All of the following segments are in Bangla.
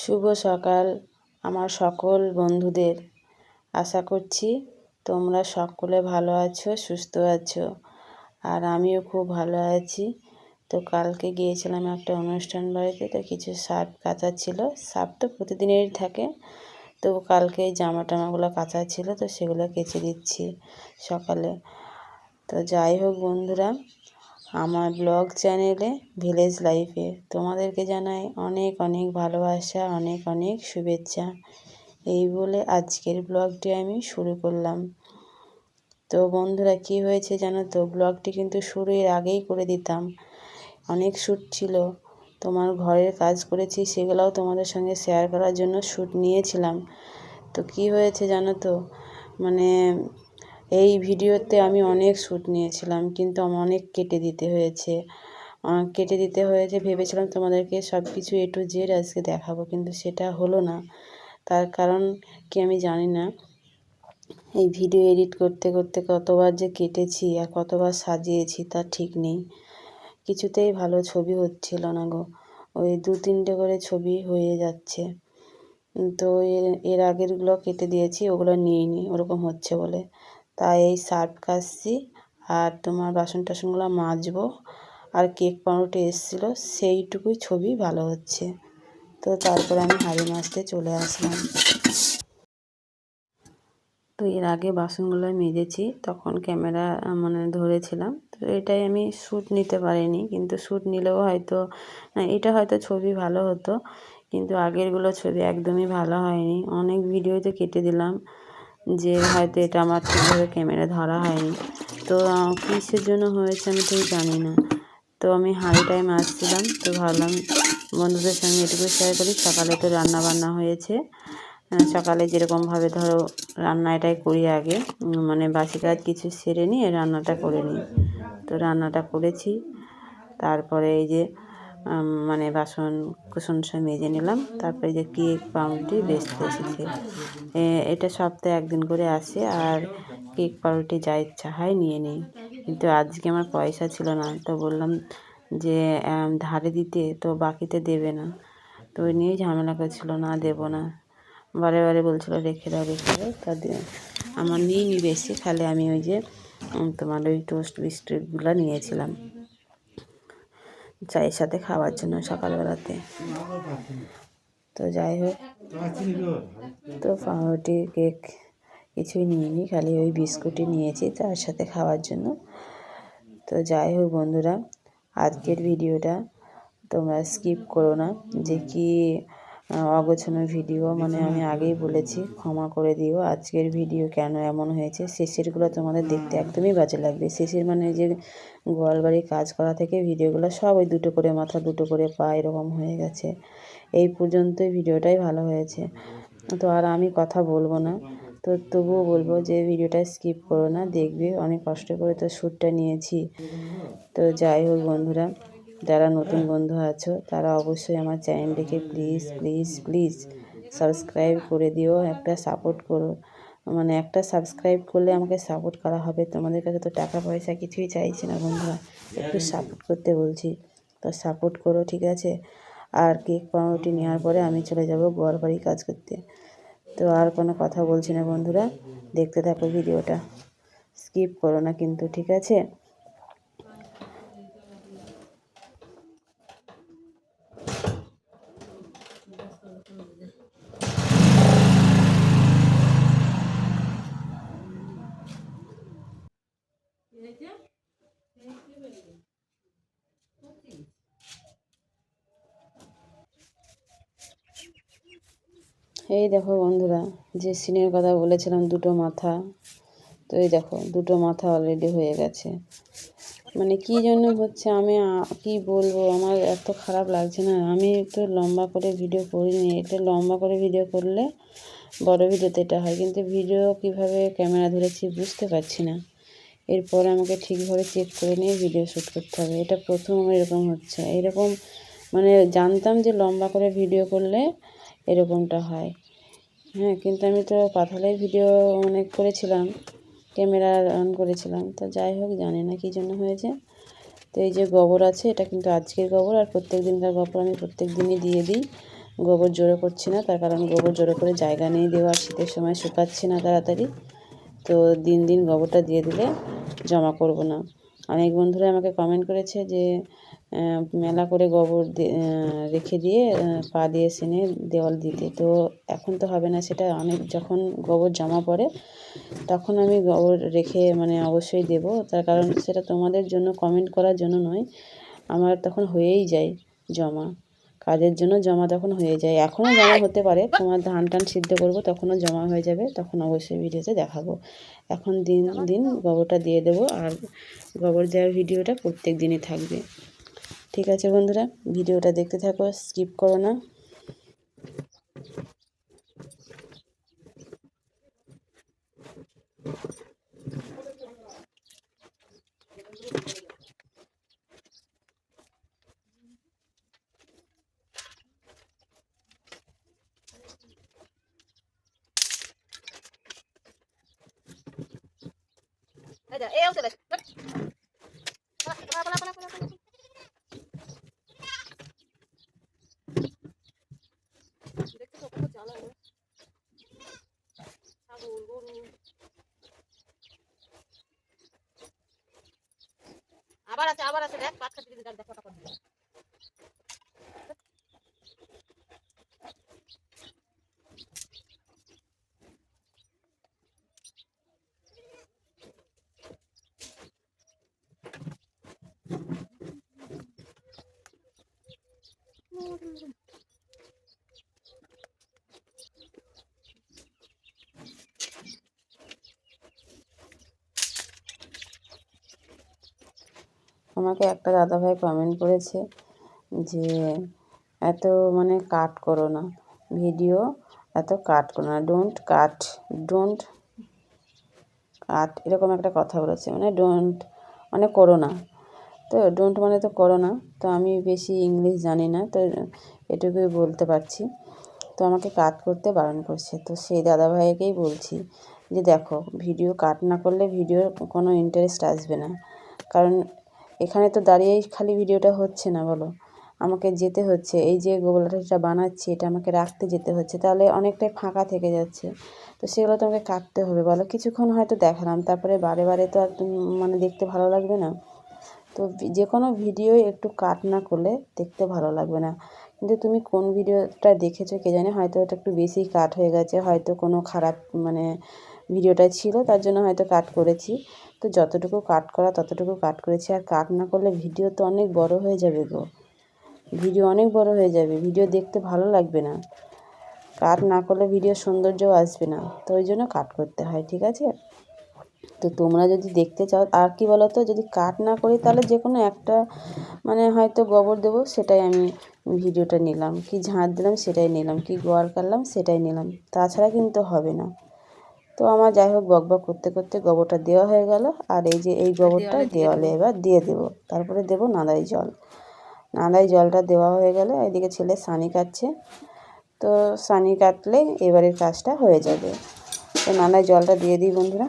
শুভ সকাল আমার সকল বন্ধুদের। আশা করছি তোমরা সকলে ভালো আছো, সুস্থ আছো, আর আমিও খুব ভালো আছি। তো কালকে গিয়েছিলাম একটা অনুষ্ঠান বাড়িতে, তো কিছু শার্ট কাচার ছিল, শার্ট তো প্রতিদিনেরই থাকে। তো কালকে জামা টামাগুলো কাচা ছিল, তো সেগুলো কেচে দিচ্ছি সকালে। তো যাই হোক বন্ধুরা আমার ব্লগ চ্যানেলে ভিলেজ লাইফে তোমাদেরকে জানাই অনেক অনেক ভালোবাসা, অনেক অনেক শুভেচ্ছা। এই বলে আজকের ব্লগটি আমি শুরু করলাম। তো বন্ধুরা, কি হয়েছে জানো তো? ব্লগটি কিন্তু শুরুর আগেই করে দিতাম। অনেক শ্যুট ছিল। তোমার ঘরের কাজ করেছি, সেগুলোও তোমাদের সঙ্গে শেয়ার করার জন্য শ্যুট নিয়েছিলাম। তো কি হয়েছে জানো তো? মানে এই ভিডিওতে আমি অনেক শ্যুট নিয়েছিলাম, কিন্তু আমার অনেক কেটে দিতে হয়েছে। কেটে দিতে হয়েছে, ভেবেছিলাম তোমাদেরকে সব কিছু এ টু জেড আজকে দেখাবো, কিন্তু সেটা হলো না। তার কারণ কি আমি জানি না। এই ভিডিও এডিট করতে করতে কতবার যে কেটেছি আর কতবার সাজিয়েছি তার ঠিক নেই। কিছুতেই ভালো ছবি হচ্ছিল না গো। ওই দু তিনটে করে ছবি হয়ে যাচ্ছে। তো এর আগেরগুলো কেটে দিয়েছি, ওগুলো নিইনি, ওরকম হচ্ছে বলে। তাই এই সার্ফ কাচছি আর তোমার বাসন টাসনগুলো মাজবো। আর কেক পাউরুটি এসেছিল, সেইটুকুই ছবি ভালো হচ্ছে। তো তারপরে আমি হাড়ি মাজতে চলে আসলাম। তো এর আগে বাসনগুলো মেজেছি, তখন ক্যামেরা মানে ধরেছিলাম। তো এটাই আমি শ্যুট নিতে পারিনি, কিন্তু শ্যুট নিলেও হয়তো এটা হয়তো ছবি ভালো হতো। কিন্তু আগেরগুলো ছবি একদমই ভালো হয়নি। অনেক ভিডিওতে কেটে দিলাম। যে হয়তো এটা আমার ঠিকভাবে ক্যামেরা ধরা হয়নি। তো কিসের জন্য হয়েছে আমি ঠিক জানি না। তো আমি হাঁড়িটাই মাছছিলাম তো ভাবলাম বন্ধুদের সঙ্গে এটুকু শেয়ার করি। সকালে তো রান্না বান্না হয়েছে সকালে যেরকমভাবে ধরো রান্না এটাই করি আগে। মানে বাসি কাজ কিছু সেরে নিয়ে রান্নাটা করে নিই। তো রান্নাটা করেছি। তারপরে এই যে মানে বাসন কুসন সব মেজে নিলাম। তারপরে যে কেক, পাউরুটি বেচতে এসেছে। এটা সপ্তাহে একদিন করে আসে আর কেক, পাউরুটি যা ইচ্ছা হয় নিয়ে নিই। কিন্তু আজকে আমার পয়সা ছিল না, তো বললাম যে ধারে দিতে, তো বাকিতে দেবে না। তো ওই নিয়েই ঝামেলা করছিল, না দেবো না। বারে বারে বলছিলো, রেখে দাও রেখে দাও। তা আমার নিইনি বেশি খালি আমি ওই যে তোমার ওই টোস্ট বিস্কুটগুলো নিয়েছিলাম। চায়ের সাথে খাওয়ার জন্য সকালবেলাতে। তো যাই হোক, তো পাউরুটি, কেক কিছুই নিইনি, খালি ওই বিস্কুটই নিয়েছি তার সাথে খাওয়ার জন্য। তো যাই হোক বন্ধুরা, আজকের ভিডিওটা তোমরা স্কিপ করো না, যে কি অগোছানো ভিডিও মানে আমি আগেই বলেছি, ক্ষমা করে দিও। আজকের ভিডিও কেন এমন হয়েছে? শেষেরগুলো তোমাদের দেখতে একদমই বাজে লাগবে। শেষের মানে যে গোয়ালবাড়ি কাজ করা থেকে ভিডিওগুলো সব ওই দুটো করে মাথা দুটো করে পা এরকম হয়ে গেছে। এই পর্যন্তই ভিডিওটাই ভালো হয়েছে। তো আর আমি কথা বলব না। তো তবুও বলব যে ভিডিওটা স্কিপ করো না। দেখবে অনেক কষ্ট করে তো শ্যুটটা নিয়েছি। তো যাই হোক বন্ধুরা। যারা নতুন বন্ধু আছো, তারা অবশ্যই আমার চ্যানেলটিকে প্লিজ প্লিজ প্লিজ সাবস্ক্রাইব করে দিও। একটা সাপোর্ট করো। মানে একটা সাবস্ক্রাইব করলে আমাকে সাপোর্ট করা হবে। তোমাদের কাছে তো টাকা পয়সা কিছুই চাইছি না বন্ধুরা। একটু সাপোর্ট করতে বলছি। তো সাপোর্ট করো, ঠিক আছে? আর কেক পাউরুটি নেওয়ার পরে আমি চলে যাব বাড়ি কাজ করতে। তো আর কোনো কথা বলছি না বন্ধুরা। দেখতে থাকো ভিডিওটা। স্কিপ করো না কিন্তু, ঠিক আছে? এই দেখো বন্ধুরা, যে সিনের কথা বলেছিলাম, দুটো মাথা। তো এই দেখো, দুটো মাথা অলরেডি হয়ে গেছে। মানে কি জন্য হচ্ছে, আমি কি বলব? আমার এত খারাপ লাগছে না। আমি একটু লম্বা করে ভিডিও করিনি। এটা লম্বা করে ভিডিও করলে বড় ভিডিওতে এটা হয়। কিন্তু ভিডিও কীভাবে ক্যামেরা ধরেছি বুঝতে পারছি না। এরপর আমাকে ঠিকভাবে চেক করে নিয়ে ভিডিও শ্যুট করতে হবে। এটা প্রথম এরকম হচ্ছে। এরকম মানে জানতাম যে লম্বা করে ভিডিও করলে এরকমটা হয়। হ্যাঁ কিন্তু আমি তো পাথালের ভিডিও অনেক করেছিলাম, ক্যামেরা অন করেছিলাম। তো যাই হোক, জানি না কী জন্য হয়েছে। তো এই যে গোবর আছে, এটা কিন্তু আজকের গোবর আর প্রত্যেক দিনকার গোবর আমি প্রত্যেক দিনই দিয়ে দিই। গোবর জোরে করছি না, তার কারণ গোবর জোরে করে জায়গা নেই দেওয়া আর শীতের সময় শুকাচ্ছি না তাড়াতাড়ি। তো দিন দিন গোবরটা দিয়ে দিলে জমা করব না। অনেক বন্ধুরা আমাকে কমেন্ট করেছে যে মেলা করে গোবর রেখে দিয়ে পা দিয়ে সেনে দেওয়াল দিতে। তো এখন তো হবে না সেটা অনেক যখন গোবর জমা পড়ে, তখন আমি গোবর রেখে মানে অবশ্যই দেব। তার কারণ সেটা তোমাদের জন্য কমেন্ট করার জন্য নয়। আমার তখন হয়েই যায় জমা। কাজের জন্য জমা তখন হয়ে যায়। এখনও জমা হতে পারে। তোমার ধান টান সিদ্ধ করব, তখনও জমা হয়ে যাবে। তখন অবশ্যই ভিডিওতে দেখাবো। এখন দিন দিন গোবরটা দিয়ে দেবো। আর গোবর দেওয়ার ভিডিওটা প্রত্যেক দিনই থাকবে। ঠিক আছে বন্ধুরা ভিডিওটা দেখতে থাকো স্কিপ করো না। এই চলে আবার আছে আবার আছে দেখ পাঁচ খাতি দেখ ফটাফট দিয়ে। আমাকে একটা দাদাভাই কমেন্ট করেছে যে, এত মানে কাট করো না। ভিডিও এত কাট করো না। ডোন্ট কাট ডোন্ট কাট এরকম একটা কথা বলেছে। মানে ডোন্ট মানে করো না। তো ডোন্ট মানে তো করো না। তো আমি বেশি ইংলিশ জানি না। তো এটুকুই বলতে পারছি। তো আমাকে কাট করতে বারণ করছে। তো সেই দাদাভাইকেই বলছি যে, দেখো ভিডিও কাট না করলে ভিডিওর কোনো ইন্টারেস্ট আসবে না। কারণ এখানে তো দাঁড়িয়েই খালি ভিডিওটা হচ্ছে না, বলো। আমাকে যেতে হচ্ছে। এই যে গোবলাটা বানাচ্ছি, এটা আমাকে রাখতে যেতে হচ্ছে। তাহলে অনেকটাই ফাঁকা থেকে যাচ্ছে। তো সেগুলো তোমাকে কাটতে হবে, বলো। কিছুক্ষণ হয়তো দেখালাম, তারপরে বারে বারে তো আর মানে দেখতে ভালো লাগবে না। তো যে কোনো ভিডিও একটু কাট না করলে দেখতে ভালো লাগবে না। কিন্তু তুমি কোন ভিডিওটা দেখেছ কে জানে, হয়তো এটা একটু বেশি কাট হয়ে গেছে। হয়তো কোনো খারাপ মানে ভিডিওটা ছিল, তার জন্য হয়তো কাট করেছি। তো যতটুকু কাট করা ততটুকু কাট করেছি। আর কাট না করলে ভিডিও তো অনেক বড় হয়ে যাবে গো। ভিডিও অনেক বড় হয়ে যাবে। ভিডিও দেখতে ভালো লাগবে না। কাট না করলে ভিডিও সৌন্দর্যও আসবে না। তো ওই জন্য কাট করতে হয়, ঠিক আছে? তো তোমরা যদি দেখতে চাও, আর কি বলো তো যদি কাট না করি তাহলে যে কোনো একটা মানে হয়তো গোবর দেবো, সেটাই আমি ভিডিওটা নিলাম। কি ঝাঁট দিলাম, সেটাই নিলাম। কি গোয়ার কাটলাম, সেটাই নিলাম। তাছাড়া কিন্তু হবে না। তো আমার যাই হোক বক বক করতে করতে গোবরটা দেওয়া হয়ে গেল। আর এই যে এই গোবরটা দেওয়ালে এবার দিয়ে দেব। তারপরে দেব নাদাই জল। নাদাই জলটা দেওয়া হয়ে গেলে এদিকে ছেলে সানি কাটছে। তো সানি কাটলে এবারের কাজটা হয়ে যাবে। তো নাদাই জলটা দিয়ে দিই বন্ধুরা।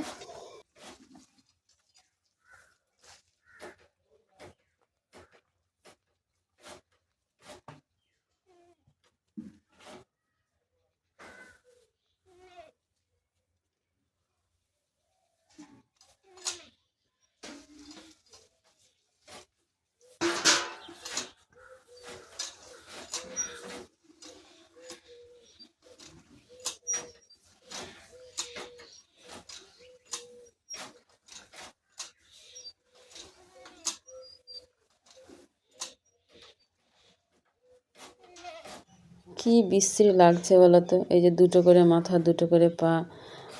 কি বিশ্রী লাগছে বলো তো এই যে দুটো করে মাথা, দুটো করে পা,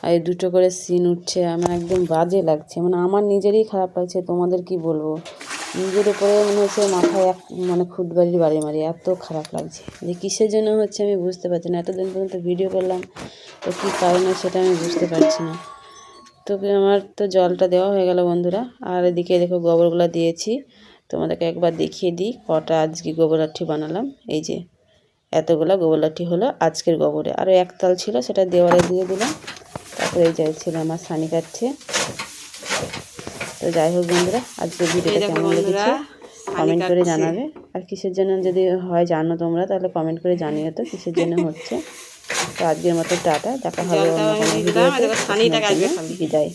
আর এই দুটো করে সিন উঠছে, আমার একদম বাজে লাগছে। মানে আমার নিজেরই খারাপ লাগছে, তোমাদের কি বলব? নিজের উপরে মনে হচ্ছে মাথায় এক মানে খুদবাড়ির বাড়ি মারি, এত খারাপ লাগছে। যে কিসের জন্য হচ্ছে আমি বুঝতে পারছি না, এতদিন পর্যন্ত ভিডিও করলাম, তো কী কারণে সেটা আমি বুঝতে পারছি না। তো আমার তো জলটা দেওয়া হয়ে গেল বন্ধুরা, আর এদিকে দেখো গোবরগুলো দিয়েছি, তোমাদেরকে একবার দেখিয়ে দিই কটা আজকে গোবর লাঠি বানালাম, এই যে। এতগুলো গোবর লাঠি হলো আজকের গোবরে। আরও একতাল ছিল সেটা দেওয়ালে দিয়ে দিলাম। তারপরে এই যে ছেলে আমার সানি কাটছে। তো যাই হোক বন্ধুরা আজকে ভিডিওটা কেমন লেগেছে? কমেন্ট করে জানাবে। আর কিসের জন্য যদি হয় জানো তোমরা তাহলে কমেন্ট করে জানিও তো কিসের জন্য হচ্ছে। তো আজকের মতো টাটা দেখা হবে অন্য কোনো ভিডিওতে। বিদায়।